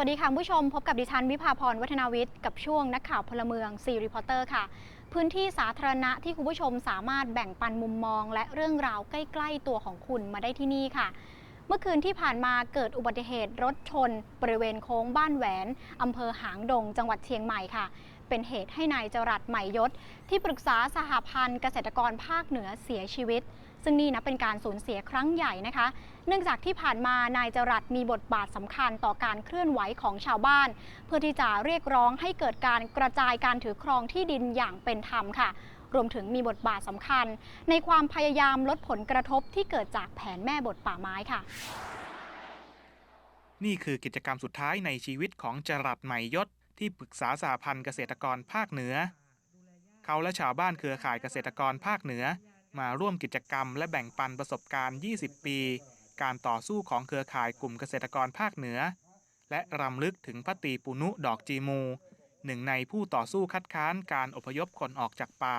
วัสดีค่ะผู้ชมพบกับดิฉันวิภาพรวัฒนาวิทย์กับช่วงนักข่าวพลเมืองซีรีพอร์เตอร์ค่ะ พื้นที่สาธารณะที่คุณผู้ชมสามารถแบ่งปันมุมมอง และเรื่องราวใกล้ๆตัวของคุณมาได้ที่นี่ค่ะ เมื่อคืนที่ผ่านมาเกิดอุบัติเหตุรถชน บริเวณโค้งบ้านแหวนอำเภอหางดง จังหวัดเชียงใหม่ค่ะ เป็นเหตุให้นายจรัสใหม่ยศ ที่ปรึกษาสหพันธ์เกษตรกรภาคเหนือเสียชีวิต ซึ่งนี่นะเป็นการสูญเสียครั้งใหญ่นะคะ เนื่องจากที่ผ่านมานายจรัสมีบทบาทสำคัญต่อการเคลื่อนไหวของชาวบ้าน เพื่อที่จะเรียกร้องให้เกิดการกระจายการถือครองที่ดินอย่างเป็นธรรมค่ะรวมถึงมีบทบาทสำคัญ ในความพยายามลดผลกระทบที่เกิดจากแผนแม่บทป่าไม้ค่ะ นี่คือกิจกรรมสุดท้ายในชีวิตของจรัสใหม่ยศ ที่ปรึกษาสาพันธ์เกษตรกรภาคเหนือ เขาและชาวบ้านเครือข่ายเกษตรกรภาคเหนือ มาร่วมกิจกรรมและแบ่งปันประสบการณ์ 20 ปี การต่อสู้ของเครือข่ายกลุ่มเกษตรกรภาคเหนือ และรำลึกถึงพระตรีปุณุดอกจีมู หนึ่งในผู้ต่อสู้คัดค้านการอพยพคนออกจากป่า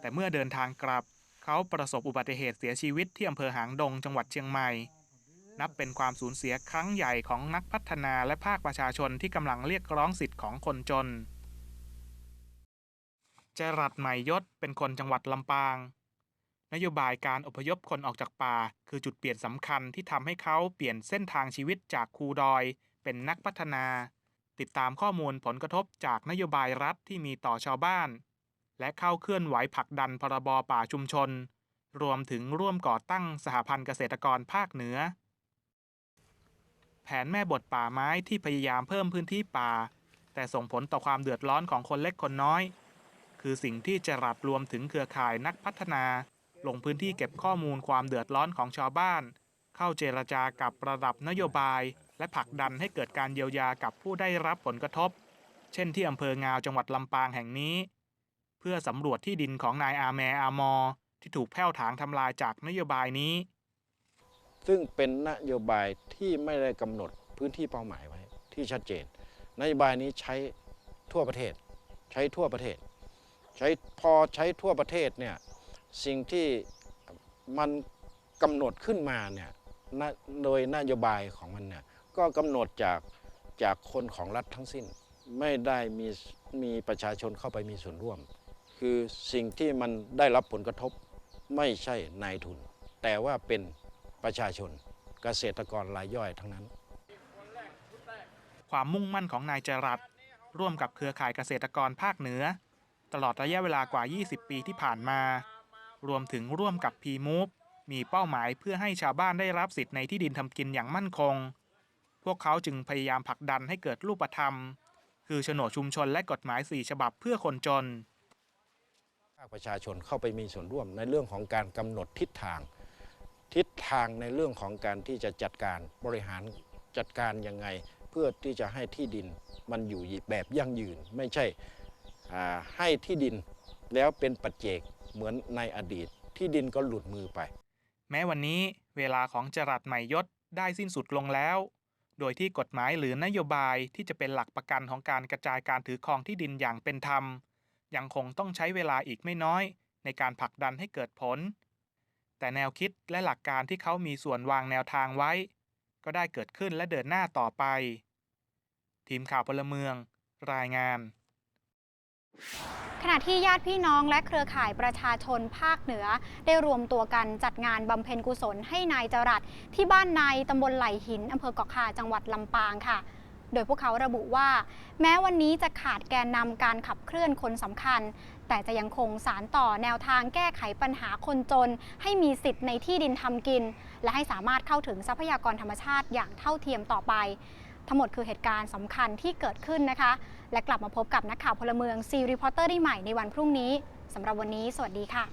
แต่เมื่อเดินทางกลับ เขาประสบอุบัติเหตุเสียชีวิตที่อำเภอหางดงจังหวัดเชียงใหม่ นับเป็นความสูญเสียครั้งใหญ่ของนักพัฒนาและภาคประชาชนที่กำลังเรียกร้องสิทธิ์ของคนจน จรัสใหม่ยศเป็นคนจังหวัดลำปาง นโยบายการอพยพคนออกจากป่า คือจุดเปลี่ยนสำคัญที่ทำให้เขาเปลี่ยนเส้นทางชีวิตจากคูดอย เป็นนักพัฒนา ติดตามข้อมูลผลกระทบจากนโยบายรัฐที่มีต่อชาวบ้าน และเข้าเคลื่อนไหวผลักดันพรบป่าชุมชน รวมถึงร่วมก่อตั้งสหพันธ์เกษตรกรภาคเหนือ แผนแม่บทป่าไม้ที่พยายามเพิ่มพื้นที่ป่า แต่ส่งผลต่อความเดือดร้อนของคนเล็กคนน้อย คือสิ่งที่จะรับรวมถึงเครือข่ายนักพัฒนา ลงพื้นที่เก็บข้อมูลความเดือดร้อนของชาวบ้าน เข้าเจรจากับระดับนโยบาย และผลักดันให้เกิดการเยียวยากับผู้ได้รับผลกระทบ เช่นที่อำเภองาวจังหวัดลำปางแห่งนี้ เพื่อสำรวจที่ดินของนายอาแมอามอ ที่ถูกแผ่วถางทำลายจากนโยบายนี้ ซึ่งเป็นนโยบายที่ไม่ได้กำหนดพื้นที่เป้าหมายไว้ที่ชัดเจน นโยบายนี้ใช้ทั่วประเทศ ใช้ทั่วประเทศ ใช้พอใช้ทั่วประเทศเนี่ยสิ่งที่มันกำหนดขึ้นมาเนี่ยโดยนโยบายของมันเนี่ยก็กำหนดจากจากคนของรัฐทั้งสิ้น ไม่ได้มีมีประชาชนเข้าไปมีส่วนร่วม คือสิ่งที่มันได้รับผลกระทบไม่ใช่นายทุน แต่ว่าเป็นประชาชนเกษตรกรรายย่อยทั้งนั้น ความมุ่งมั่นของนายจรัสร่วมกับเครือข่ายเกษตรกรภาคเหนือ ตลอดระยะเวลากว่า 20 ปีที่ผ่านมา รวมถึงร่วมกับ p m o v e มีเป้าหมายเพื่อให้ชาวบ้านได้รับสิทธิ์ในที่ดินทำกินอย่างมั่นคง พวกเขาจึงพยายามผลักดันให้เกิดรูปธรรม คือโฉนดชุมชนและกฎหมาย 4 ฉบับเพื่อคนจนภาคประชาชนเข้าไปมีส่วนร่วมในเรื่องของการกำหนดทิศทาง ทิศทางในเรื่องของการที่จะจัดการบริหารจัดการยังไง เพื่อที่จะให้ที่ดินมันอยู่แบบยั่งยืน ไม่ใช่ ให้ที่ดินแล้วเป็นปัจเจกเหมือนในอดีต ที่ดินก็หลุดมือไป แม้วันนี้เวลาของจรัสใหม่ยศได้สิ้นสุดลงแล้ว โดยที่กฎหมายหรือนโยบายที่จะเป็นหลักประกันของการกระจายการถือครองที่ดินอย่างเป็นธรรม ยังคงต้องใช้เวลาอีกไม่น้อย ในการผลักดันให้เกิดผล แต่แนวคิดและหลักการที่เขามีส่วนวางแนวทางไว้ ก็ได้เกิดขึ้นและเดินหน้าต่อไป ทีมข่าวพลเมือง รายงาน ขณะที่ญาติพี่น้องและเครือข่ายประชาชนภาคเหนือ ได้รวมตัวกันจัดงานบำเพ็ญกุศลให้นายจรัสที่บ้านในตำบลไหลหินอำเภอเกาะคาจังหวัดลำปางค่ะ โดยพวกเขาระบุว่า แม้วันนี้จะขาดแกนนำการขับเคลื่อนคนสำคัญ แต่จะยังคงสารต่อแนวทางแก้ไขปัญหาคนจน ให้มีสิทธิ์ในที่ดินทำกิน และให้สามารถเข้าถึงทรัพยากรธรรมชาติอย่างเท่าเทียมต่อไป ทั้งหมดคือเหตุการณ์สำคัญที่เกิดขึ้นนะคะ และกลับมาพบกับนักข่าวพลเมืองซีรีพอร์เตอร์ได้ใหม่ในวันพรุ่งนี้สำหรับวันนี้ สวัสดีค่ะ